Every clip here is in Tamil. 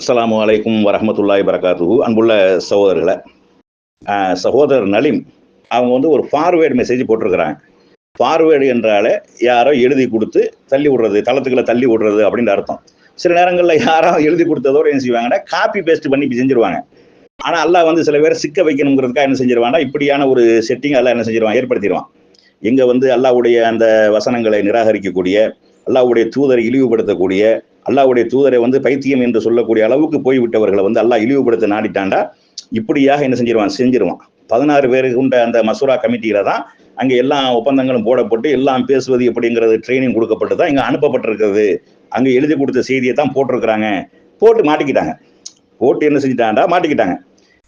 அஸ்லாம் வலைக்கும் வரமத்துல்லாய் வரகாத்து அன்புள்ள சகோதரர்களை சகோதரர் நலிம் அவங்க வந்து ஒரு ஃபார்வேர்டு மெசேஜ் போட்டிருக்கிறாங்க. ஃபார்வேர்டு என்றாலே யாரோ எழுதி கொடுத்து தள்ளி விடுறது தளத்துக்குள்ள தள்ளி விடுறது அப்படின்ற அர்த்தம். சில நேரங்களில் யாரோ எழுதி கொடுத்ததோட என்ன செய்வாங்கன்னா காப்பி பேஸ்ட் பண்ணி இப்படி செஞ்சிருவாங்க. ஆனால் அல்லாஹ் வந்து சில பேர் சிக்க வைக்கணுங்கிறதுக்காக என்ன செஞ்சிருவாங்கன்னா இப்படியான ஒரு செட்டிங் அல்லாஹ் என்ன செஞ்சிருவான் ஏற்படுத்திடுவான் இங்கே வந்து அல்லாவுடைய அந்த வசனங்களை நிராகரிக்கக்கூடிய அல்லாவுடைய தூதரை இழிவுபடுத்தக்கூடிய அல்லாவுடைய தூதரை வந்து பைத்தியம் என்று சொல்லக்கூடிய அளவுக்கு போய்விட்டவர்களை வந்து அல்லாஹ் இழிவுபடுத்த நாடிட்டாண்டா இப்படியாக என்ன செஞ்சிருவான்? செஞ்சிருவான். பதினாறு பேருக்கு உண்ட அந்த மசூரா கமிட்டியில தான் அங்கே எல்லா ஒப்பந்தங்களும் போடப்பட்டு எல்லாம் பேசுவது எப்படிங்கிறது ட்ரைனிங் கொடுக்கப்பட்டு தான் இங்கே அனுப்பப்பட்டிருக்கிறது. அங்கே எழுதி கொடுத்த செய்தியை தான் போட்டிருக்கிறாங்க. போட்டு மாட்டிக்கிட்டாங்க. போட்டு என்ன செஞ்சிட்டாண்டா மாட்டிக்கிட்டாங்க.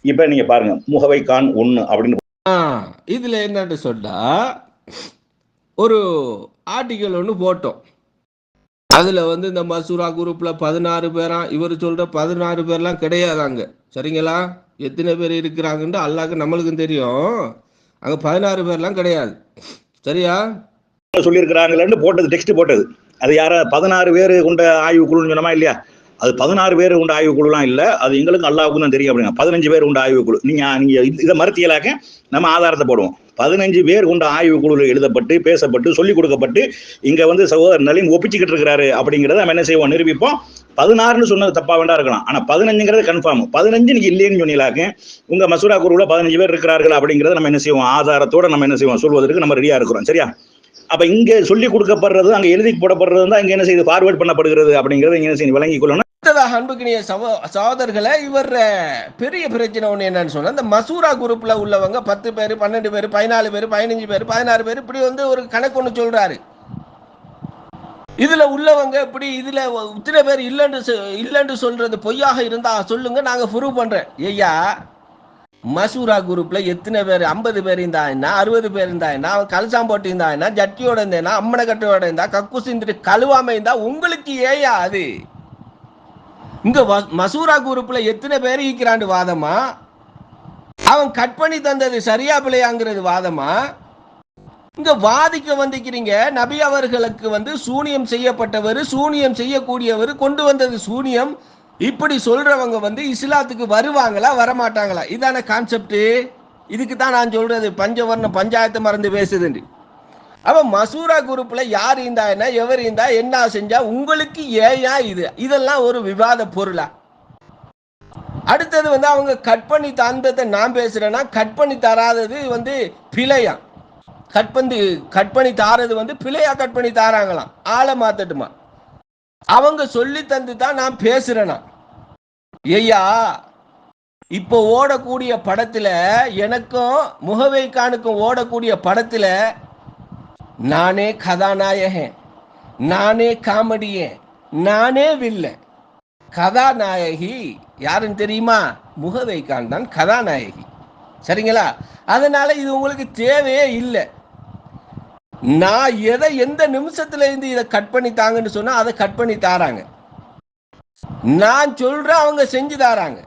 இப்ப நீங்க பாருங்க முகவை கான் ஒன்று அப்படின்னு இதுல என்னன்னு சொன்னா ஒரு ஆர்டிக்கல் ஒன்று போட்டோம். அதுல வந்து இந்த மசூரா குரூப்ல பதினாறு பேரா இவர் சொல்ற பதினாறு பேர்லாம் கிடையாதாங்க. சரிங்களா? எத்தனை பேர் இருக்கிறாங்கன்ட்டு அல்லாக்கு நம்மளுக்கும் தெரியும். அங்க பதினாறு பேர்லாம் கிடையாது. சரியா? சொல்லியிருக்கிறாங்களேன்னு போட்டது டெக்ஸ்ட் போட்டது. அது யாரா பதினாறு பேர் கொண்ட ஆய்வு குழுன்னு சொன்னமா இல்லையா? அது பதினாறு பேர் உண்டு ஆய்வு குழுலாம் அது எங்களுக்கும் அல்லாவுக்கும் தான் தெரியும் அப்படிங்க பதினஞ்சு பேர் உண்டு ஆய்வு குழு. நீங்க நீங்க இதை மறுத்தியலாக்க நம்ம ஆதாரத்தை போடுவோம். பதினஞ்சு பேர் கொண்ட ஆய்வு குழுல எழுதப்பட்டு பேசப்பட்டு சொல்லிக் கொடுக்கப்பட்டு இங்க வந்து சகோதரர் நலின் ஒப்பிச்சுக்கிட்டு இருக்கிறாரு அப்படிங்கிறத நம்ம என்ன செய்வோம் நிரூபிப்போம். பதினாறுன்னு சொன்னது தப்பா வேண்டா இருக்கலாம். ஆனா பதினஞ்சுங்கிறது கன்ஃபார்ம் பதினஞ்சு நீங்க இல்லைன்னு சொன்னீங்களாக்க உங்க மசூரா குருவில் பதினஞ்சு பேர் இருக்கிறார்கள் அப்படிங்கிறத நம்ம என்ன செய்வோம் ஆதாரத்தோட நம்ம என்ன செய்வோம் சொல்வதற்கு நம்ம ரெடியா இருக்கிறோம். சரியா? அப்ப இங்க சொல்லி கொடுக்கப்படுறது அங்க எழுதி போடப்படுறது தான் இங்க என்ன செய்யுது ஃபார்வேர்ட் பண்ணப்படுகிறது அப்படிங்கிறது இங்க என்ன செய்யணும் விளங்கிக் கொள்ளணும். அடுத்ததாக அன்புக்கினிய சகோ சகோதரர்களை இவர் பெரிய பிரச்சனை ஒன்று என்னன்னு சொன்னால் இந்த மசூரா குரூப்பில் உள்ளவங்க பத்து பேர் பன்னெண்டு பேர் பதினாலு பேர் பதினஞ்சு பேர் பதினாறு பேர் இப்படி வந்து ஒரு கணக்கு ஒன்று சொல்கிறாரு இதில் உள்ளவங்க இப்படி இதில் இத்தனை பேர் இல்லைன்னு சொ- இல்லைன்னு சொல்கிறது பொய்யாக இருந்தால் சொல்லுங்க நாங்கள் ப்ரூவ் பண்ணுறேன் ஐயா மசூரா குரூப்பில் எத்தனை பேர் ஐம்பது பேர் இருந்தா என்ன அறுபது பேர் இருந்தா என்ன அவன் கலசாம் போட்டு இருந்தா என்ன ஜட்டியோட இருந்தா அம்மனை கட்டையோட இருந்தா கக்கு சிந்திட்டு கழுவாம இருந்தா உங்களுக்கு ஏயா அது? இங்க மசூரா குரூப்ல எத்தனை பேர் ஈக்கிறாண்டு வாதமா? அவன் கட் பண்ணி தந்தது சரியா பிள்ளையாங்கிறது வாதமா? இங்க வாதிக்க வந்திருக்கிறீங்க நபி அவர்களுக்கு வந்து சூனியம் செய்யப்பட்டவர் சூனியம் செய்யக்கூடியவர் கொண்டு வந்தது சூனியம். இப்படி சொல்றவங்க வந்து இஸ்லாத்துக்கு வருவாங்களா வரமாட்டாங்களா? இதான கான்செப்ட் இதுக்கு தான் நான் சொல்றது. பஞ்சவர்ண பஞ்சாயத்து மறந்து பேசுதுன்னு. அவன் மசூரா குரூப்ல யார் இருந்தா என்ன எவர் இருந்தா என்ன செஞ்சா உங்களுக்கு ஏயா இது? இதெல்லாம் ஒரு விவாத பொருளா? அடுத்தது வந்து அவங்க கட் பண்ணி தந்ததை நான் பேசுறேன்னா கட் பண்ணி தராதது வந்து பிழையா? கட் பண்ணி கட் பண்ணி தாரது வந்து பிழையா கட் பண்ணி தாராங்களாம் ஆளை மாத்தட்டுமா? அவங்க சொல்லி தந்து தான் நான் பேசுறேனா? ஐயா இப்போ ஓடக்கூடிய படத்துல எனக்கும் முகவைக்கானுக்கும் ஓடக்கூடிய படத்துல நானே கதாநாயகன். நானே காமெடியன். நானே வில்லன். கதாநாயகி யாருன்னு தெரியுமா? முகவைக்கான் தான் கதாநாயகி. சரிங்களா? அதனால இது உங்களுக்கு தேவையே இல்லை. நான் எதை எந்த நிமிஷத்துல இருந்து இதை கட் பண்ணி தாங்கன்னு சொன்னா அதை கட் பண்ணி தாராங்க. நான் சொல்ற அவங்க செஞ்சு தாராங்க.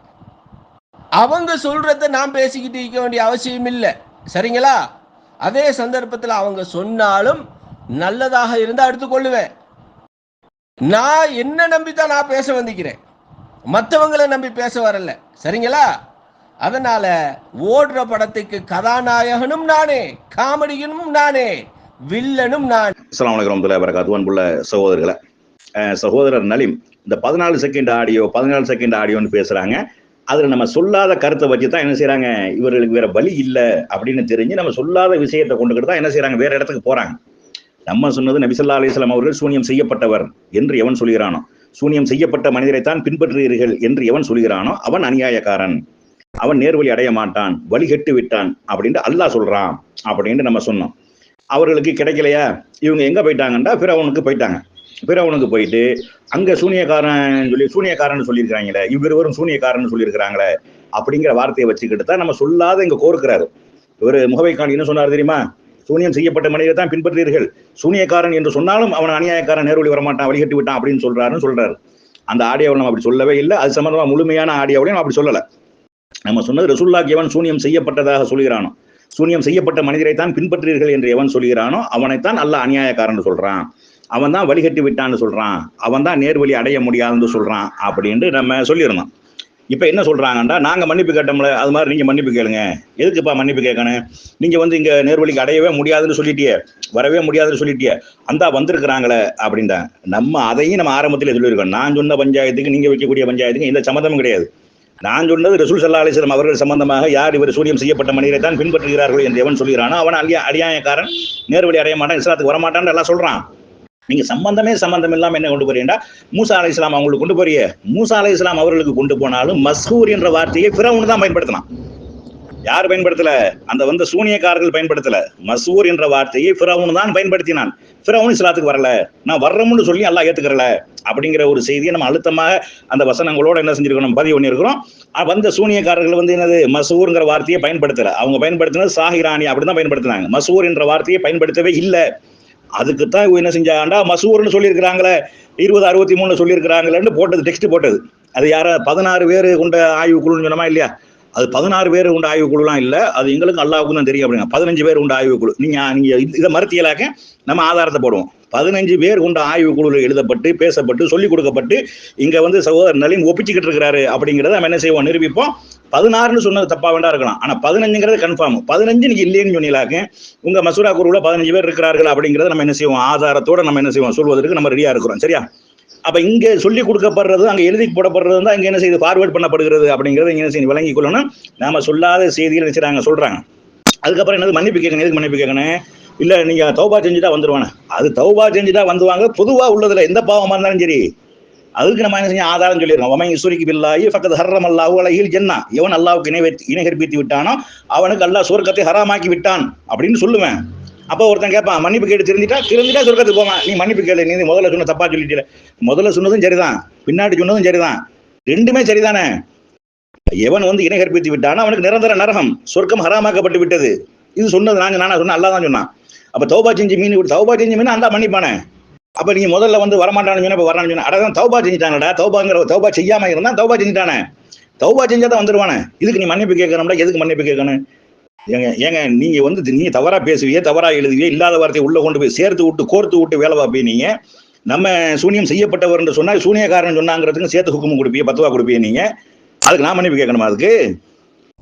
அவங்க சொல்றத நான் பேசிக்கிட்டு இருக்க வேண்டிய அவசியம் இல்லை. சரிங்களா? அதே சந்தர்ப்பத்தில் அவங்க சொன்னாலும் நல்லதாக இருந்தா எடுத்துக்கொள்ளுவேன். நான் என்ன நம்பி தான் நான் பேச வந்திக்கிறேன். மற்றவங்களை நம்பி பேச வரல. சரிங்களா? அதனால ஓடுற படத்துக்கு கதாநாயகனும் நானே காமெடியனும் நானே வில்லனும் நான். அஸ்ஸலாமு அலைக்கும் வரகாத்து அன்புள்ள சகோதரர்களை சகோதரர் நலிம் இந்த பதினாலு செகண்ட் ஆடியோ பதினாலு செகண்ட் ஆடியோன்னு பேசுறாங்க. அதில் நம்ம சொல்லாத கருத்தை வச்சு தான் என்ன செய்கிறாங்க இவர்களுக்கு வேற வழி இல்லை அப்படின்னு தெரிஞ்சு நம்ம சொல்லாத விஷயத்தை கொண்டுக்கிட்டு தான் என்ன செய்கிறாங்க வேற இடத்துக்கு போகிறாங்க நம்ம சொன்னது நபிசல்லா அலிஸ்லாம் அவர்கள் சூனியம் செய்யப்பட்டவர் என்று எவன் சொல்கிறானோ? சூனியம் செய்யப்பட்ட மனிதரைத்தான் பின்பற்றுகிறீர்கள் என்று எவன் சொல்கிறானோ? அவன் அநியாயக்காரன். அவன் நேர்வழி அடைய மாட்டான். வழி கெட்டு விட்டான் அப்படின்ட்டு அல்லாஹ் சொல்றான் அப்படின்ட்டு நம்ம சொன்னோம். அவர்களுக்கு கிடைக்கலையா? இவங்க எங்க போயிட்டாங்கன்னா பிறவனுக்கு போயிட்டாங்க. பிறவனுக்கு போயிட்டு அங்க சூனியக்காரன் சொல்லி சூனியக்காரன் சொல்லியிருக்கிறாங்களே இவ்விருவரும் சூனியக்காரன் சொல்லியிருக்கிறாங்களே அப்படிங்கிற வார்த்தையை வச்சுக்கிட்டு தான் நம்ம சொல்லாத இங்க கோருக்கிறாரு. இவர் முகவைக்கான் என்ன சொன்னார் தெரியுமா? சூனியம் செய்யப்பட்ட மனிதரை தான் பின்பற்றீர்கள் சூனியக்காரன் என்று சொன்னாலும் அவன் அநியாயக்காரன் நேர்வழி வரமாட்டான் வழிகட்டி விட்டான் அப்படின்னு சொல்றாருன்னு சொல்றாரு. அந்த ஆடியோவை நம்ம அப்படி சொல்லவே இல்லை. அது சம்பந்தமா முழுமையான ஆடியோவையும் அப்படி சொல்லல. நம்ம சொன்னது ரசூல்லாக்கு எவன் சூனியம் செய்யப்பட்டதாக சொல்கிறானோ சூனியம் செய்யப்பட்ட மனிதரை தான் பின்பற்றீர்கள் என்று எவன் சொல்கிறானோ அவனைத்தான் நல்ல அநியாயக்காரன் சொல்றான். அவன் தான் வழிகட்டி விட்டான்னு சொல்கிறான் அவன் தான் நேர்வழி அடைய முடியாதுன்னு சொல்கிறான் அப்படின்ட்டு நம்ம சொல்லியிருந்தோம் இப்போ என்ன சொல்கிறாங்கன்னா நாங்கள் மன்னிப்பு கேட்டோம்ல அது மாதிரி நீங்கள் மன்னிப்பு கேளுங்க. எதுக்குப்பா மன்னிப்பு கேட்கணும்? நீங்கள் வந்து இங்கே நேர்வழிக்கு அடையவே முடியாதுன்னு சொல்லிட்டியே வரவே முடியாதுன்னு சொல்லிட்டியே அந்தா வந்திருக்கிறாங்களே அப்படின்டா. நம்ம அதையும் நம்ம ஆரம்பத்தில் சொல்லியிருக்கோம். நான் சொன்ன பஞ்சாயத்துக்கு நீங்கள் வைக்கக்கூடிய பஞ்சாயத்துக்கு எந்த சம்மந்தமும் கிடையாது. நான் சொன்னது ரசூல் சல்லா அலிஸ்லாம் அவர்கள் சம்பந்தமாக யார் இவர் சூரியம் செய்யப்பட்ட மனிதரை தான் பின்பற்றுகிறார்கள் என்று எவன் சொல்கிறானோ அவன் அழியா அடியாயக்காரன் நேர்வழி அடைய மாட்டான் இஸ்லாத்துக்கு வரமாட்டான்னு எல்லாம் சொல்கிறான் நீங்க சம்பந்தமே சம்பந்தம் இல்லாம என்ன கொண்டு போறீங்கன்னா மூசா அலை இஸ்லாம் அவங்களுக்கு கொண்டு போறிய? மூசா அலை இஸ்லாம் அவர்களுக்கு கொண்டு போனாலும் மஸ்கூர் என்ற வார்த்தையை பிறவுன்னு தான் பயன்படுத்தலாம் யார் பயன்படுத்தல? அந்த வந்த சூனியக்காரர்கள் பயன்படுத்தல. மசூர் என்ற வார்த்தையை பிறவுன்னு தான் பயன்படுத்தினான். பிறவுன் இஸ்லாத்துக்கு வரல. நான் வர்றோம்னு சொல்லி அல்லாஹ் ஏத்துக்கிறல. அப்படிங்கிற ஒரு செய்தியை நம்ம அழுத்தமாக அந்த வசனங்களோட என்ன செஞ்சிருக்கோம் பதிவு பண்ணியிருக்கிறோம். வந்த சூனியக்காரர்கள் வந்து என்னது? மசூருங்கிற வார்த்தையை பயன்படுத்தல. அவங்க பயன்படுத்தினது சாஹிரானி அப்படிதான் பயன்படுத்தினாங்க. மசூர் என்ற வார்த்தையை பயன்படுத்தவே இல்லை. அதுக்குத்தான் இவங்க என்ன செஞ்சாண்டா மசூர்னு சொல்லியிருக்கிறாங்களே இருபது அறுபத்தி மூணு சொல்லியிருக்கிறாங்களேன்னு போட்டது டெக்ஸ்ட் போட்டது. அது யார பதினாறு பேர் கொண்ட ஆய்வு குழுன்னு சொன்னமா இல்லையா? அது பதினாறு பேர் உண்டு ஆய்வு குழுலாம் இல்லை அது எங்களுக்கு அல்லாவுக்கும் தான் தெரியும் அப்படிங்க பதினஞ்சு பேர் உண்டு ஆய்வு குழு. நீங்க நீங்க இதை மறுத்தியலாக்க நம்ம ஆதாரத்தை போடுவோம். பதினஞ்சு பேர் கொண்ட ஆய்வு குழுவில் எழுதப்பட்டு பேசப்பட்டு சொல்லிக் கொடுக்கப்பட்டு இங்க வந்து சகோதரர் நலின் ஒப்பிச்சுக்கிட்டு இருக்கிறாரு அப்படிங்கிறத நம்ம என்ன செய்வோம்? நிரூபிப்போம். பதினாறுன்னு சொன்னது தப்பா வேண்டாம் இருக்கலாம். ஆனா பதினஞ்சுங்கிறது கன்ஃபார்ம் பதினஞ்சு நீங்க இல்லைன்னு சொன்னீங்களாக்க உங்க மசூரா குருவில் பதினஞ்சு பேர் இருக்கிறார்கள் அப்படிங்கிறத நம்ம என்ன செய்வோம்? ஆதாரத்தோட நம்ம என்ன செய்வோம்? சொல்வதற்கு நம்ம ரெடியா இருக்கிறோம். சரியா? அப்போ இங்கே சொல்லி கொடுக்கப்படுறது அங்கே எழுதி போடப்படுறது தான் அங்கே என்ன செய்யுது ஃபார்வர்ட் பண்ணப்படுகிறது அப்படிங்கறத இங்கே என்ன செய்யணும் வழங்கி கொள்ளணும். நாம சொல்லாத செய்திகள் என்ன சொல்கிறாங்க சொல்றாங்க. அதுக்கப்புறம் என்னது மன்னிப்பு கேட்கணும். எதுக்கு மன்னிப்பு கேட்கணும்? இல்லை நீங்கள் தௌபா செஞ்சுட்டா வந்துடுவானே அது தௌபா செஞ்சுட்டா வந்துவாங்க பொதுவாக உள்ளதில் எந்த பாவமாக இருந்தாலும் சரி. அதுக்கு நம்ம என்ன செஞ்சு ஆதாரம் சொல்லிடுறோம் ஒமை சுருக்கி பில்லாயி பக்கத்து ஹர்ரம் அல்லாஹு அலையில் ஜென்னா. எவன் அல்லாவுக்கு இணை இணை கற்பித்து விட்டானோ அவனுக்கு அல்லாஹ் சுவர்க்கத்தை ஹராமாக்கி விட்டான் அப்படின்னு சொல்லுவேன். அப்போ ஒருத்தன் கேட்பான் மன்னிப்பு கேட்டு திருந்திட்டா? திருந்திட்டா சொர்க்கத்துக்கு போவான். நீ மன்னிப்பு கேளு நீ முதல்ல சொன்ன தப்பா சொல்லிட்டு முதல்ல சொன்னதும் சரிதான் பின்னாடி சொன்னதும் சரிதான். ரெண்டுமே சரிதானே? எவன் வந்து இணை கற்பித்து விட்டானா அவனுக்கு நிரந்தர நரகம் சொர்க்கம் ஹராமாக்கப்பட்டு விட்டது. இது சொன்னது நாங்க நானா சொன்ன அல்லா தான் சொன்னான். அப்ப தௌபா செஞ்சு மீன் விட்டு தௌபா செஞ்சு மீன் அந்த மன்னிப்பானே. அப்ப நீங்க முதல்ல வந்து வரமாட்டானு சொன்ன இப்ப வரான்னு சொன்ன. அதான் தௌபா செஞ்சுட்டானடா தௌபாங்கிற தௌபா செய்யாம இருந்தா தௌபா செஞ்சுட்டானே. தௌபா செஞ்சாதான் வந்துருவானே. இதுக்கு நீ மன்னிப்பு கேட்கணும்டா எதுக்கு மன்னிப்பு கேட்கணும்? ஏங்க ஏங்க நீங்க வந்து நீங்க தவறா பேசுவீங்க தவறா எழுதுவீங்க இல்லாத வார்த்தையை உள்ள கொண்டு போய் சேர்த்து விட்டு கோர்த்து விட்டு வேலை பார்ப்பீங்க நீங்க. நம்ம சூனியம் செய்யப்பட்டவர் என்று சொன்னா சூனியக்காரன் சொன்னாங்கிறதுக்கு சேர்த்து ஹுக்குmu கொடுப்பீங்க பத்துவா கொடுப்பீங்க நீங்க. அதுக்கு நான் மன்னிப்பு கேட்கணுமா அதுக்கு?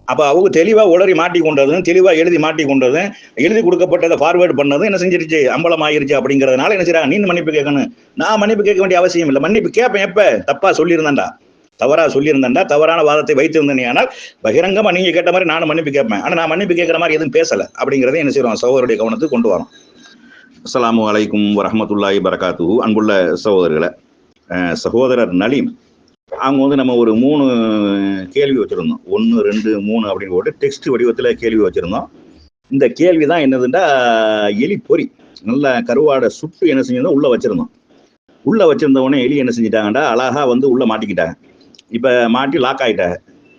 அப்ப அவங்க தெளிவா உளறி மாட்டி கொண்டதும் தெளிவா எழுதி மாட்டி கொண்டதும் எழுதி கொடுக்கப்பட்டதை ஃபார்வேர்டு பண்ணதும் என்ன செஞ்சிருச்சு? அம்பலம் ஆயிருச்சு அப்படிங்கறதுனால என்ன செய்யறாங்க நீ மன்னிப்பு கேட்கணும். நான் மன்னிப்பு கேட்க வேண்டிய அவசியம் இல்லை. மன்னிப்பு கேட்பேன் எப்ப? தப்பா சொல்லியிருந்தேன்டா. தவறா சொல்லியிருந்தேன்டா தவறான வாதத்தை வைத்திருந்தேன் ஆனால் பகிரங்கமா நீங்க கேட்ட மாதிரி நானும் மன்னிப்பு கேட்பேன். ஆனா நான் மன்னிப்பு கேட்கிற மாதிரி எதுவும் பேசல அப்படிங்கிறத என்ன செய்வோம் சகோதரருடைய கவனத்துக்கு கொண்டு வரோம். அஸ்லாமு அலைக்கும் வரஹ்மத்துல்லாஹி பரகாத்து அன்புள்ள சகோதரர்களை சகோதரர் நலீம் அவங்க வந்து நம்ம ஒரு மூணு கேள்வி வச்சிருந்தோம். ஒன்று ரெண்டு மூணு அப்படின்னு போட்டு டெக்ஸ்ட் வடிவத்தில் கேள்வி வச்சிருந்தோம். இந்த கேள்வி தான் என்னதுன்னா எலி பொறி நல்ல கருவாடை சுட்டு என்ன செஞ்சிருந்தோம்? உள்ளே வச்சிருந்தோம். உள்ளே வச்சிருந்த உடனே எலி என்ன செஞ்சிட்டாங்கடா? அழகாக வந்து உள்ளே மாட்டிக்கிட்டாங்க. இப்போ மாட்டி லாக் ஆகிட்டாங்க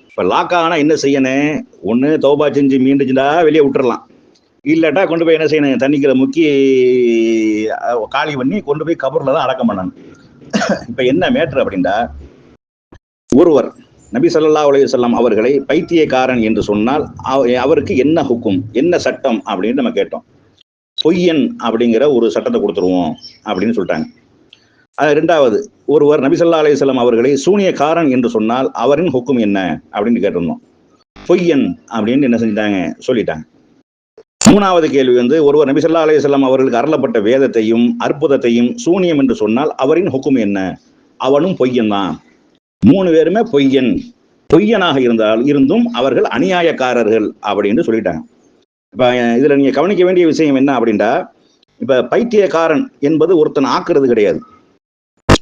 இப்போ லாக் ஆனால் என்ன செய்யணும்? ஒன்று தௌபா செஞ்சு மீண்டுச்சுடா வெளியே விட்டுறலாம். இல்லாட்டா கொண்டு போய் என்ன செய்யணும்? தண்ணிக்கிற முக்கி காலி பண்ணி கொண்டு போய் கபரில் தான் அடக்கம் பண்ணணும். இப்போ என்ன மேட்ரு அப்படின்னா ஒருவர் நபி ஸல்லல்லாஹு உலக செல்லம் அவர்களை பைத்தியக்காரன் என்று சொன்னால் அவ- அவருக்கு என்ன ஹுக்கும் என்ன சட்டம் அப்படின்னு நம்ம கேட்டோம். பொய்யன் அப்படிங்கிற ஒரு சட்டத்தை கொடுத்துருவோம் அப்படின்னு சொல்லிட்டாங்க. ரெண்டாவது ஒருவர் நபிசல்லா ஸல்லல்லாஹு அவர்களை சூனியக்காரன் என்று சொன்னால் அவரின் ஹுக்கும் என்ன? அப்படின்னு கேட்டிருந்தோம். பொய்யன் அப்படின்னு என்ன செஞ்சிட்டாங்க? சொல்லிட்டாங்க. மூணாவது கேள்வி வந்து ஒருவர் நபிசல்லா ஸல்லல்லாஹு அவர்களுக்கு அருளப்பட்ட வேதத்தையும் அற்புதத்தையும் சூனியம் என்று சொன்னால் அவரின் ஹுக்கும் என்ன? அவனும் பொய்யன் தான். மூணு பேருமே பொய்யன். பொய்யனாக இருந்தால் இருந்தும் அவர்கள் அநியாயக்காரர்கள் அப்படின்னு சொல்லிட்டாங்க. இப்போ இதில் நீங்கள் கவனிக்க வேண்டிய விஷயம் என்ன அப்படின்டா இப்போ பைத்தியக்காரன் என்பது ஒருத்தன் ஆக்குறது கிடையாது.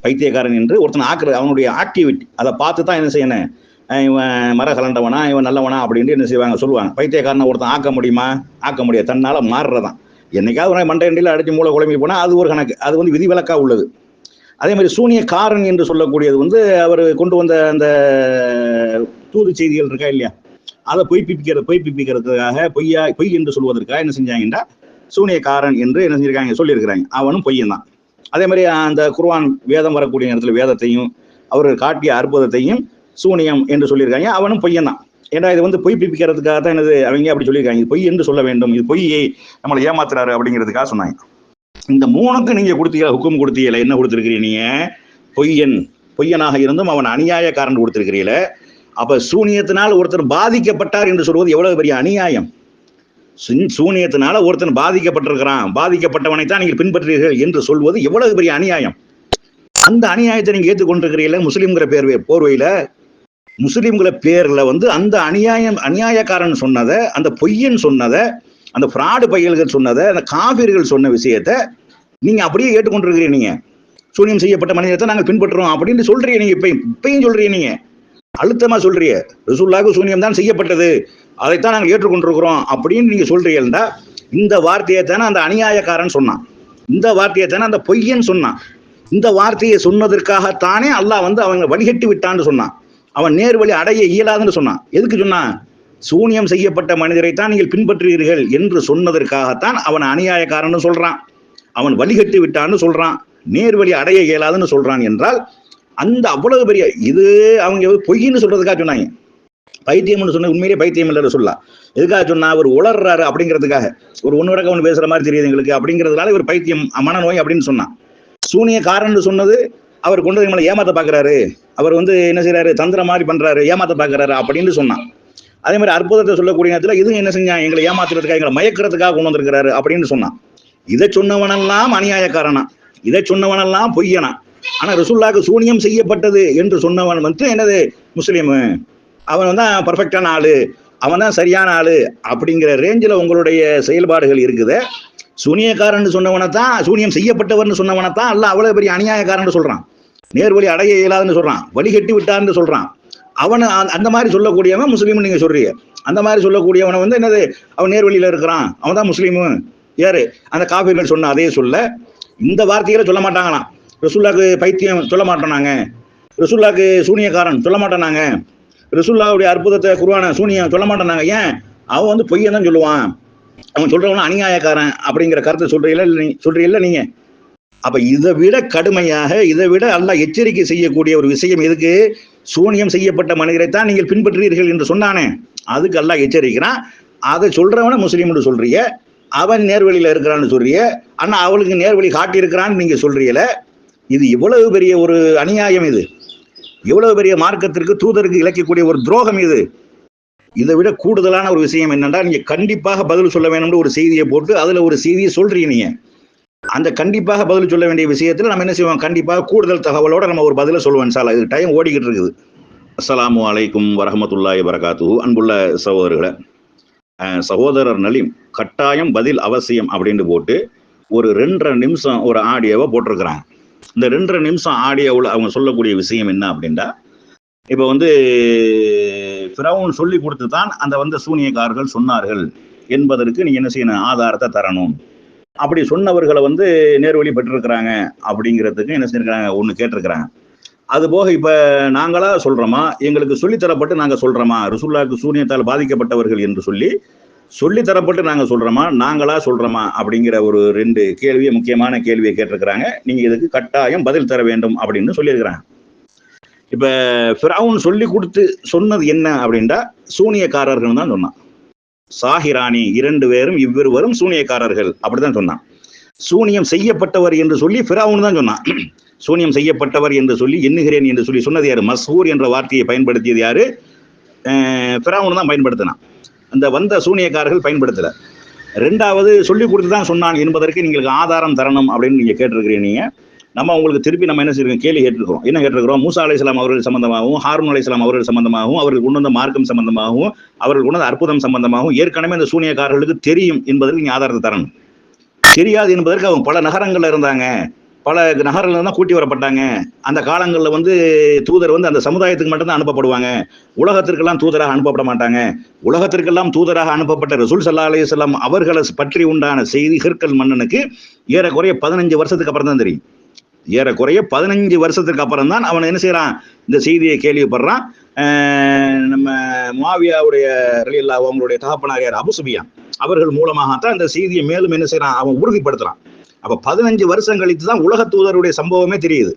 பைத்தியக்காரன் என்று ஒருத்தன் ஆக்குறது அவனுடைய ஆக்டிவிட்டி அதை பார்த்து தான் என்ன செய்யணும் இவன் மர கலண்டவனா இவன் நல்லவனா அப்படின்ட்டு என்ன செய்வாங்க? சொல்லுவாங்க. பைத்தியக்காரனை ஒருத்தன் ஆக்க முடியுமா? ஆக்க முடியாது. தன்னால் மாறுறதான். என்னைக்காவது ஒரு மண்டையண்டியில் அடிச்சு மூளை குழம்பி போனால் அது ஒரு கணக்கு. அது வந்து விதிவிலக்காக உள்ளது. அதே மாதிரி சூனியக்காரன் என்று சொல்லக்கூடியது வந்து அவர் கொண்டு வந்த அந்த தூது செய்திகள் இருக்கா இல்லையா? அதை பொய்ப்பிக்கிற பொய்ப்பிக்கிறதுக்காக பொய்யா பொய் என்று சொல்வதற்காக என்ன செஞ்சாங்கன்னா சூனியக்காரன் என்று என்ன செஞ்சிருக்காங்க? சொல்லியிருக்கிறாங்க. அவனும் பொய்யன் தான் அதே மாதிரி அந்த குர்வான் வேதம் வரக்கூடிய நேரத்தில் வேதத்தையும் அவர்கள் காட்டிய அற்புதத்தையும் சூனியம் என்று சொல்லியிருக்காங்க. அவனும் பொய்யன் தான். ஏன்னா இது வந்து பொய் பிப்பிக்கிறதுக்காக தான் என்னது அவங்க அப்படி சொல்லியிருக்காங்க. இது பொய் என்று சொல்ல வேண்டும். இது பொய்யை நம்மளை ஏமாத்துறாரு அப்படிங்கிறதுக்காக சொன்னாங்க. இந்த மூணுக்கு நீங்க கொடுத்தீங்க ஹுக்கும் கொடுத்தீங்கல என்ன கொடுத்துருக்கிறீங்க நீங்க? பொய்யன். பொய்யனாக இருந்தும் அவன் அநியாயக்காரன் கொடுத்திருக்கிறீல அப்ப சூனியத்தினால் ஒருத்தர் பாதிக்கப்பட்டார் என்று சொல்வது எவ்வளவு பெரிய அநியாயம்? சூனியத்தினால ஒருத்தன் பாதிக்கப்பட்டிருக்கிறான். பாதிக்கப்பட்டவனை தான் நீங்கள் பின்பற்றுகிறீர்கள் என்று சொல்வது எவ்வளவு பெரிய அநியாயம். அந்த அநியாயத்தை நீங்க ஏற்றுக்கொண்டிருக்கிறீங்கள முஸ்லீம்ங்கிற பேர் போர்வையில. முஸ்லீம்கிற பேர்ல வந்து அந்த அநியாயம் அநியாயக்காரன் சொன்னதை அந்த பொய்யன் சொன்னதை அந்த ஃப்ராடு பையல்கள் சொன்னதை அந்த காவிர்கள் சொன்ன விஷயத்தை நீங்க அப்படியே ஏற்றுக்கொண்டிருக்கிறீங்க நீங்க. சூனியம் செய்யப்பட்ட மனிதத்தை நாங்கள் பின்பற்றுறோம் அப்படின்னு சொல்றீங்க நீங்க இப்ப இப்பயும் சொல்றீங்க நீங்க. அழுத்தமா சொல்றீங்க. ரசூல்லாவுக்கு சூனியம் தான் செய்யப்பட்டது. அதைத்தான் நாங்கள் ஏற்றுக்கொண்டிருக்கிறோம் அப்படின்னு நீங்க சொல்றீங்கன்னா இந்த வார்த்தையை தானே அந்த அநியாயக்காரன் சொன்னான். இந்த வார்த்தையை தானே அந்த பொய்யன் சொன்னான். இந்த வார்த்தையை சொன்னதற்காகத்தானே அல்லாஹ் வந்து அவங்க வழிகட்டி விட்டான்னு சொன்னான். அவன் நேர் வழி அடைய இயலாதுன்னு சொன்னான். எதுக்கு சொன்னான்? சூனியம் செய்யப்பட்ட மனிதரை தான் நீங்கள் பின்பற்றுகிறீர்கள் என்று சொன்னதற்காகத்தான் அவன் அநியாயக்காரன்னு சொல்றான். அவன் வழிகட்டி விட்டான்னு சொல்றான். நேர் வழி அடைய இயலாதுன்னு சொல்றான் என்றால் அந்த அவ்வளவு பெரிய இது அவங்க பொய்யின்னு பொய்ன்னு சொல்றதுக்காக சொன்னாங்க. பைத்தியம்னு சொன்ன உண்மையிலேயே பைத்தியம் இல்லைன்னு சொல்லலாம். எதுக்காக சொன்னா அவர் உளர்றாரு அப்படிங்கிறதுக்காக. ஒரு ஒன்று ஒன்று பேசுற மாதிரி தெரியுது எங்களுக்கு அப்படிங்கிறதுனால இவர் பைத்தியம் மனநோய் அப்படின்னு சொன்னான். சூனியக்காரன் சொன்னது அவர் கொண்டு நம்மளை ஏமாத்த பாக்குறாரு அவர் வந்து என்ன செய்யறாரு தந்திர மாதிரி பண்றாரு ஏமாத்த பாக்குறாரு அப்படின்னு சொன்னான். அதே மாதிரி அற்புதத்தை சொல்லக்கூடிய நேரத்தில் இதுவும் என்ன செஞ்சான்? எங்களை ஏமாத்துறதுக்காக எங்களை மயக்கிறதுக்காக கொண்டு வந்திருக்கிறாரு அப்படின்னு சொன்னான். இதை சொன்னவனெல்லாம் அநியாயக்காரனா. இதை சொன்னவனெல்லாம் பொய்யனா. ஆனா ரசுல்லாக்கு சூனியம் செய்யப்பட்டது என்று சொன்னவன் வந்து என்னது? முஸ்லீமு. அவன் தான் பர்ஃபெக்டான ஆளு அவன் தான் சரியான ஆளு அப்படிங்கிற ரேஞ்சில் உங்களுடைய செயல்பாடுகள் இருக்குது. சூனியக்காரன் சொன்னவனை தான் சூனியம் செய்யப்பட்டவர்னு சொன்னவனை தான் அல்ல அவ்வளோ பெரிய அநியாயக்காரன் சொல்கிறான் நேர்வழி அடைய இயலாதுன்னு சொல்கிறான் வழிகட்டி விட்டான்னு அவனை அந்த- அந்த மாதிரி சொல்லக்கூடியவன் முஸ்லீம்னு நீங்கள் சொல்கிறீங்க அந்த மாதிரி சொல்லக்கூடியவனை வந்து என்னது அவன் நேர்வழியில் இருக்கிறான். அவன் தான் முஸ்லீமு. யாரு? அந்த காபீர்கள் சொன்ன அதே சொல்ல. இந்த வார்த்தைகளை சொல்ல மாட்டாங்களாம். ரசுல்லாக்கு பைத்தியம் சொல்ல மாட்டோம் நாங்கள் ரசுல்லாக்கு சூனியக்காரன் சொல்ல மாட்டோம் நாங்கள் ரசுல்லாவுடைய அற்புதத்தை குருவான சூனியம் சொல்ல மாட்டேன் ஏன்? அவன் வந்து பொய்யை தான் சொல்லுவான். அவன் சொல்றவன அநியாயக்காரன் அப்படிங்கிற கருத்தை சொல்றீங்களா நீ- சொல்றீங்களா நீங்க? அப்ப இதை விட கடுமையாக இதை விட அல்லாஹ் எச்சரிக்கை செய்யக்கூடிய ஒரு விஷயம் எதுக்கு? சூனியம் செய்யப்பட்ட மனிதரைத்தான் நீங்கள் பின்பற்றுகிறீர்கள் என்று சொன்னானே. அதுக்கு அல்லாஹ் எச்சரிக்கிறான். அதை சொல்றவன முஸ்லீம்னு சொல்றிய அவன் நேர்வழியில இருக்கிறான்னு சொல்றிய ஆனா அவளுக்கு நேர்வழி காட்டியிருக்கிறான்னு நீங்க சொல்றீங்களே. இது இவ்வளவு பெரிய ஒரு அநியாயம் இது. எவ்வளவு பெரிய மார்க்கத்திற்கு தூதருக்கு இழைக்கக்கூடிய ஒரு துரோகம் இது? இதை விட கூடுதலான ஒரு விஷயம் என்னென்றால் நீங்க கண்டிப்பாக பதில் சொல்ல வேணும்னு ஒரு செய்தியை போட்டு அதுல ஒரு செய்தியை சொல்றீங்க நீங்க. அந்த கண்டிப்பாக பதில் சொல்ல வேண்டிய விஷயத்துல நம்ம என்ன செய்வோம்? கண்டிப்பாக கூடுதல் தகவலோட நம்ம ஒரு பதில சொல்லுவோம் சார் இது டைம் ஓடிக்கிட்டு இருக்குது. அஸ்லாமு அலைக்கும் வரஹமத்துல்லாஹி வரகாத்து அன்புள்ள சகோதரர்களை சகோதரர் நலீம் கட்டாயம் பதில் அவசியம் அப்படின்னு போட்டு ஒரு ரெண்டரை நிமிஷம் ஒரு ஆடியோவை போட்டிருக்கிறாங்க. இந்த ரெண்டரை நிமிஷம் ஆடியோவில் அவங்க சொல்லக்கூடிய விஷயம் என்ன அப்படின்னா இப்போ வந்து பிரவுன் சொல்லி கொடுத்து தான் அந்த வந்து சூனியக்காரர்கள் சொன்னார்கள் என்பதற்கு நீங்கள் என்ன செய்யணும் ஆதாரத்தை தரணும். அப்படி சொன்னவர்களை வந்து நேர்வழி பெற்றிருக்கிறாங்க அப்படிங்கிறதுக்கு என்ன செஞ்சிருக்கிறாங்க ஒன்று கேட்டிருக்கிறாங்க. அது போக நாங்களாக நாங்களா சொல்றோமா எங்களுக்கு சொல்லித்தரப்பட்டு நாங்கள் சொல்கிறோமா ருசுல்லாக்கு சூரியத்தால் பாதிக்கப்பட்டவர்கள் என்று சொல்லி சொல்லி தரப்பட்டு நாங்க சொல்றோமா? நாங்களா சொல்றோமா? அப்படிங்கிற ஒரு ரெண்டு கேள்வியை முக்கியமான கேள்வியை கேட்டிருக்கிறாங்க. நீங்க இதுக்கு கட்டாயம் பதில் தர வேண்டும் அப்படின்னு சொல்லியிருக்கிறாங்க. இப்ப ஃபிரவுன் சொல்லி கொடுத்து சொன்னது என்ன அப்படின்னா சூனியக்காரர்கள் தான் சொன்னான். சாஹிராணி இரண்டு பேரும் இவ்விருவரும் சூனியக்காரர்கள் அப்படிதான் சொன்னான். சூனியம் செய்யப்பட்டவர் என்று சொல்லி ஃபிரௌன் தான் சொன்னான். சூனியம் செய்யப்பட்டவர் என்று சொல்லி எண்ணுகிறேன் என்று சொல்லி சொன்னது யாரு? மஸ்ஹூர் என்ற வார்த்தையை பயன்படுத்தியது யாரு? ஃபிரௌன் தான் பயன்படுத்தினான். அந்த வந்த சூனியக்காரர்கள் பயன்படுத்தல. ரெண்டாவது சொல்லி கொடுத்து தான் சொன்னான் என்பதற்கு நீங்கள் ஆதாரம் தரணும் அப்படின்னு நீங்க கேட்டிருக்கிறீங்க நம்ம உங்களுக்கு திருப்பி நம்ம என்ன செய்யறோம்? கேள்வி கேட்டிருக்கிறோம். என்ன கேட்டிருக்கிறோம்? மூசா அலை அவர்கள் சம்பந்தமாகவும் ஹாரூன் அலை அவர்கள் சம்பந்தமாகவும் அவர்கள் கொண்டு வந்த மார்க்கம் சம்பந்தமாகவும் அவர்கள் கொண்டு வந்த அற்புதம் சம்பந்தமாகவும் ஏற்கனவே அந்த சூனியக்காரர்களுக்கு தெரியும் என்பதற்கு நீங்க ஆதாரத்தை தரணும். தெரியாது என்பதற்கு அவங்க பல நகரங்கள்ல இருந்தாங்க. பல நகரங்கள்ல தான் கூட்டி வரப்பட்டாங்க. அந்த காலங்களில் வந்து தூதர் வந்து அந்த சமுதாயத்துக்கு மட்டும்தான் அனுப்பப்படுவாங்க. உலகத்திற்கெல்லாம் தூதராக அனுப்பப்பட மாட்டாங்க. உலகத்திற்கெல்லாம் தூதராக அனுப்பப்பட்ட ரசூல் சல்லா அலையம் அவர்களை பற்றி உண்டான செய்தி ஹிர்கல் மன்னனுக்கு ஏறக்குறைய பதினஞ்சு வருஷத்துக்கு அப்புறம் தான் தெரியும். ஏறக்குறைய பதினஞ்சு வருஷத்துக்கு அப்புறம் தான் அவன் என்ன செய்யறான் இந்த செய்தியை கேள்விப்படுறான். நம்ம மாவியாவுடைய ரலியல்லா அவங்களுடைய தகப்பனார் யார்? அபுசுபியான் அவர்கள் மூலமாகத்தான் இந்த செய்தியை மேலும் என்ன செய்யறான் அவன் உறுதிப்படுத்துறான். அப்போ பதினஞ்சு வருஷம் கழித்து தான் உலக தூதருடைய சம்பவமே தெரியுது.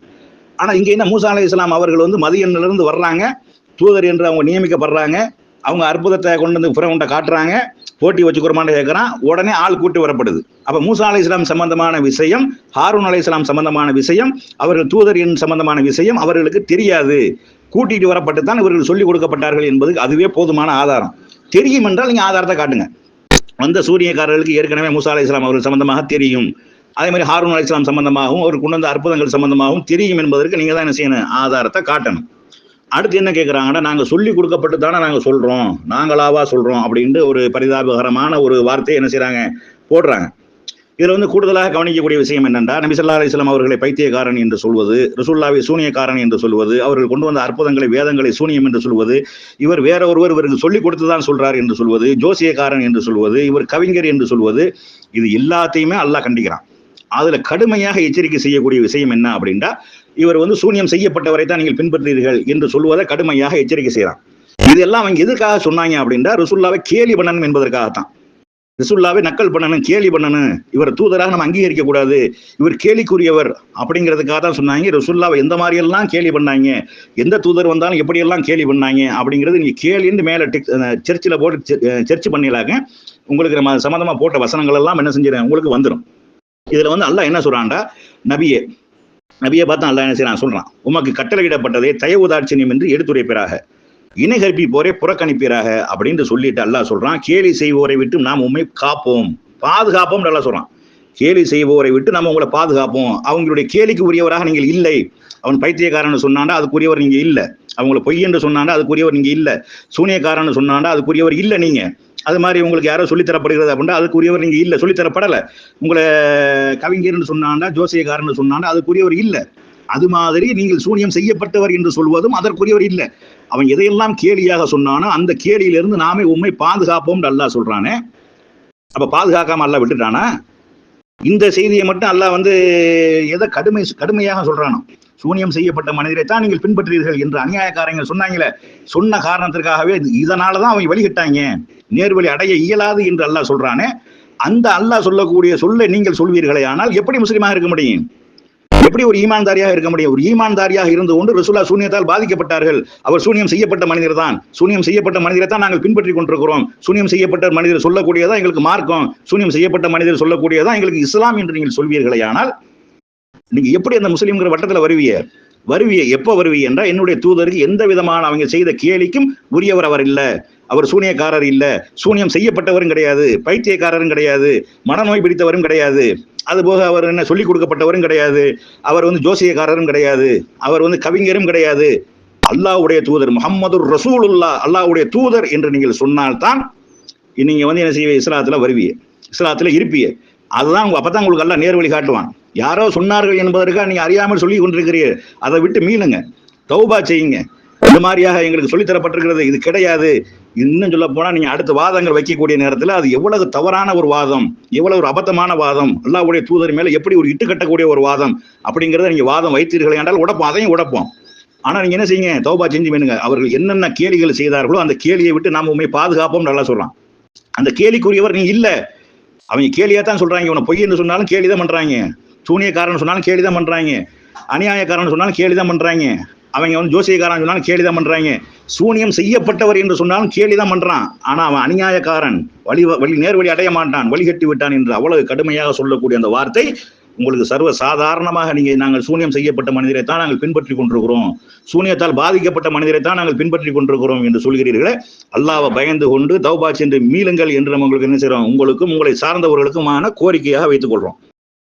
ஆனால் இங்கே என்ன மூசா அலி இஸ்லாம் அவர்கள் வந்து மதியன்னிலிருந்து வர்றாங்க. தூதர் என்று அவங்க நியமிக்கப்படுறாங்க. அவங்க அற்புதத்தை கொண்டு வந்து புறவுண்ட காட்டுறாங்க. போட்டி வச்சுக்கிறோமான்னு கேட்குறான் உடனே ஆள் கூட்டி வரப்படுது. அப்போ மூசா அலி இஸ்லாம் சம்பந்தமான விஷயம் ஹாரூன் அலி இஸ்லாம் சம்பந்தமான விஷயம் அவர்கள் தூதரின் சம்பந்தமான விஷயம் அவர்களுக்கு தெரியாது. கூட்டிட்டு வரப்பட்டு தான் இவர்கள் சொல்லிக் கொடுக்கப்பட்டார்கள் என்பதுக்கு அதுவே போதுமான ஆதாரம். தெரியும் என்றால் நீங்கள் ஆதாரத்தை காட்டுங்க. வந்த சூரியக்காரர்களுக்கு ஏற்கனவே மூசா அலி இஸ்லாம் அவர்கள் சம்பந்தமாக தெரியும். அதே மாதிரி ஹாரூன் அலிஸ்லாம் சம்பந்தமாகவும் அவர் கொண்டு வந்த அற்புதங்கள் சம்பந்தமாகவும் தெரியும் என்பதற்கு நீங்கள் தான் என்ன செய்யணும்? ஆதாரத்தை காட்டணும். அடுத்து என்ன கேட்குறாங்கன்னா நாங்கள் சொல்லி கொடுக்கப்பட்டு தானே நாங்கள் சொல்கிறோம் நாங்களாவா சொல்கிறோம் அப்படின்ட்டு ஒரு பரிதாபகரமான ஒரு வார்த்தையை என்ன செய்கிறாங்க போடுறாங்க. இதில் வந்து கூடுதலாக கவனிக்கக்கூடிய விஷயம் என்னென்றா நபிசல்லா ஸல்லல்லாஹு அவர்களை பைத்தியக்காரன் என்று சொல்வது ரசூல்லாவை சூனியக்காரன் என்று சொல்வது அவர்கள் கொண்டு வந்த அற்புதங்களை வேதங்களை சூனியம் என்று சொல்வது இவர் வேற ஒருவர் இவருக்கு சொல்லிக் கொடுத்து தான் சொல்கிறார் என்று சொல்வது ஜோசியக்காரன் என்று சொல்வது இவர் கவிஞர் என்று சொல்வது இது எல்லாத்தையுமே அல்லாஹ் கண்டிக்கிறான். அதுல கடுமையாக எச்சரிக்கை செய்யக்கூடிய விஷயம் என்ன அப்படின்னா இவர் வந்து சூனியம் செய்யப்பட்டவரை தான் நீங்கள் பின்பற்றுகிறீர்கள் என்று சொல்வதை கடுமையாக எச்சரிக்கை செய்யறான். இதெல்லாம் அவங்க எதற்காக சொன்னாங்க அப்படின்னா ரசுல்லாவை கேலி பண்ணணும் என்பதற்காகத்தான். ரசுல்லாவை நக்கல் பண்ணணும் கேலி பண்ணணும். இவர் தூதராக நம்ம அங்கீகரிக்க கூடாது. இவர் கேலிக்குரியவர் அப்படிங்கிறதுக்காக தான் சொன்னாங்க. ரசுல்லாவை எந்த மாதிரியெல்லாம் கேலி பண்ணாங்க எந்த தூதர் வந்தாலும் எப்படியெல்லாம் கேலி பண்ணாங்க அப்படிங்கிறது நீங்க கேலின்னு மேல சர்ச்சில் போட்டு சர்ச் பண்ணிடலாங்க உங்களுக்கு நம்ம சம்மந்தமா போட்ட வசனங்கள் எல்லாம் என்ன செஞ்சிடறேன் உங்களுக்கு வந்துடும் இதுல வந்து அல்லாஹ் என்ன சொல்றான்டா? நபியே நபியை பார்த்து அல்லாஹ் என்ன செய்யறான் சொல்றான். உமக்கு கட்டளையிடப்பட்டதை தயவுதாட்சியம் என்று எடுத்துரைப்பீராக. இணை கற்பி போரே புறக்கணிப்பீராக அப்படின்னு சொல்லிட்டு அல்லாஹ் சொல்றான். கேலி செய்வோரை விட்டு நாம் உண்மை காப்போம். பாதுகாப்போம் நல்லா சொல்றான். கேலி செய்வோரை விட்டு நம்ம உங்களை பாதுகாப்போம். அவங்களுடைய கேலிக்கு உரியவராக நீங்கள் இல்லை. அவன் பைத்தியக்காரன் சொன்னாண்டா அதுக்குரியவர் நீங்க இல்லை. அவங்கள பொய் என்று சொன்னாண்டா அதுக்குரியவர் நீங்க இல்லை. சூனியக்காரன் சொன்னாண்டா அதுக்குரியவர் இல்லை நீங்க. அது மாதிரி உங்களுக்கு யாரோ சொல்லித்தரப்படுகிறது அப்படின்னா அதுக்குரியவர் நீங்க இல்லை. சொல்லித்தரப்படலை. உங்களை கவிஞர்னு சொன்னாண்டா ஜோசியக்காரன் சொன்னாண்டா அதுக்குரியவர் இல்லை. அது மாதிரி நீங்கள் சூனியம் செய்யப்பட்டவர் என்று சொல்வதும் அதற்குரியவர் இல்லை. அவன் எதையெல்லாம் கேலியாக சொன்னானோ அந்த கேலியிலிருந்து நாமே உண்மை பாதுகாப்போம் அல்லா சொல்றானே. அப்ப பாதுகாக்காம அல்லா விட்டுட்டானா? இந்த செய்தியை மட்டும் அல்லாஹ் வந்து எதை கடுமை கடுமையாக சொல்றானோ? சூனியம் செய்யப்பட்ட மனிதரை தான் நீங்கள் பின்பற்றீர்கள் என்று அநியாயக்காரங்கள் சொன்னாங்களே. சொன்ன காரணத்திற்காகவே இதனாலதான் அவங்க வழிகிட்டாங்க. நேர்வழி அடைய இயலாது என்று அல்லாஹ் சொல்றானே. அந்த அல்லாஹ் சொல்லக்கூடிய சொல்லை நீங்கள் சொல்வீர்களே ஆனால் எப்படி முஸ்லீமாக இருக்க முடியும்? எப்படி ஒரு ஈமான்தாரியாக இருக்க முடியும்? ஒரு ஈமான்தாரியாக இருந்து கொண்டு ரசூலா சூனியத்தால் பாதிக்கப்பட்டார்கள். அவர் சூனியம் செய்யப்பட்ட மனிதர் தான். சூனியம் செய்யப்பட்ட மனிதரை தான் நாங்கள் பின்பற்றி கொண்டிருக்கிறோம். சூனியம் செய்யப்பட்ட மனிதர் சொல்லக்கூடியதா எங்களுக்கு மார்க்கம். சூனியம் செய்யப்பட்ட மனிதர் சொல்லக்கூடியதா எங்களுக்கு இஸ்லாம் என்று நீங்கள் சொல்வீர்களே ஆனால் நீங்க எப்படி அந்த முஸ்லீம்கிற வட்டத்துல வருவீங்க வருவிய எப்ப வருவிய என்றால் என்னுடைய தூதருக்கு எந்த விதமான அவங்க செய்த கேலிக்கும் உரியவர் அவர் இல்ல. அவர் சூனியக்காரர் இல்ல. சூனியம் செய்யப்பட்டவரும் கிடையாது. பைத்தியக்காரரும் கிடையாது. மனநோய் பிடித்தவரும் கிடையாது. அதுபோக அவர் என்ன சொல்லிக் கொடுக்கப்பட்டவரும் கிடையாது. அவர் வந்து ஜோசியக்காரரும் கிடையாது. அவர் வந்து கவிஞரும் கிடையாது. அல்லாஹ்வுடைய தூதர் முகமது ரசூலுல்லா அல்லாவுடைய தூதர் என்று நீங்கள் சொன்னால்தான் நீங்க வந்து என்ன செய்வீங்க? இஸ்லாத்துல வருவிய. இஸ்லாத்துல இருப்பிய. அதுதான் உங்க அப்பதான் உங்களுக்கு எல்லாம் நேர்வழி காட்டுவான். யாரோ சொன்னார்கள் என்பதற்காக நீங்க அறியாமல் சொல்லி கொண்டிருக்கிறீர்கள். அதை விட்டு மீளுங்க. தௌபா செய்யுங்க. இந்த மாதிரியாக எங்களுக்கு சொல்லித்தரப்பட்டிருக்கிறது இது கிடையாது. இன்னும் சொல்ல போனா நீங்க அடுத்த வாதங்கள் வைக்கக்கூடிய நேரத்தில் அது எவ்வளவு தவறான ஒரு வாதம் எவ்வளவு ஒரு அபத்தமான வாதம் அல்லாவுடைய தூதர் மேல எப்படி ஒரு இட்டு கட்டக்கூடிய ஒரு வாதம் அப்படிங்கறத நீங்க வாதம் வைத்தீர்கள் என்றால் உடப்போம். அதையும் உடப்போம். ஆனா நீங்க என்ன செய்யுங்க? தௌபா செஞ்சு வேணுங்க அவர்கள் என்னென்ன கேலிகள் செய்தார்களோ அந்த கேலியை விட்டு நாம உண்மை பாதுகாப்போம் நல்லா சொல்றான். அந்த கேலிக்குரியவர் நீ இல்ல. அவங்க கேலியா தான் சொல்றாங்க. இவனை பொய் என்று சொன்னாலும் கேலி தான் பண்றாங்க. சூனியக்காரன் சொன்னாலும் கேலி தான் பண்ணுறாங்க அநியாயக்காரன் சொன்னாலும் கேலி தான் பண்ணுறாங்க அவங்க வந்து ஜோசியக்காரன் சொன்னாலும் கேலி தான் பண்ணுறாங்க சூனியம் செய்யப்பட்டவர் என்று சொன்னாலும் கேலி தான் பண்ணுறான் ஆனால் அவன் அநியாயக்காரன். வழி வழி நேர்வழி அடைய மாட்டான். வழிகட்டி விட்டான் என்று அவ்வளவு கடுமையாக சொல்லக்கூடிய அந்த வார்த்தை உங்களுக்கு சர்வ சாதாரணமாக நீங்கள் நாங்கள் சூனியம் செய்யப்பட்ட மனிதரை தான் நாங்கள் பின்பற்றி கொண்டிருக்கிறோம். சூனியத்தால் பாதிக்கப்பட்ட மனிதரை தான் நாங்கள் பின்பற்றி கொண்டிருக்கிறோம் என்று சொல்கிறீர்களே. அல்லாவை பயந்து கொண்டு தௌபா சென்று மீளுங்கள் என்று நம்ம உங்களுக்கு என்ன செய்கிறோம் உங்களுக்கும் உங்களை சார்ந்தவர்களுக்குமான கோரிக்கையாக வைத்துக் கொள்கிறோம்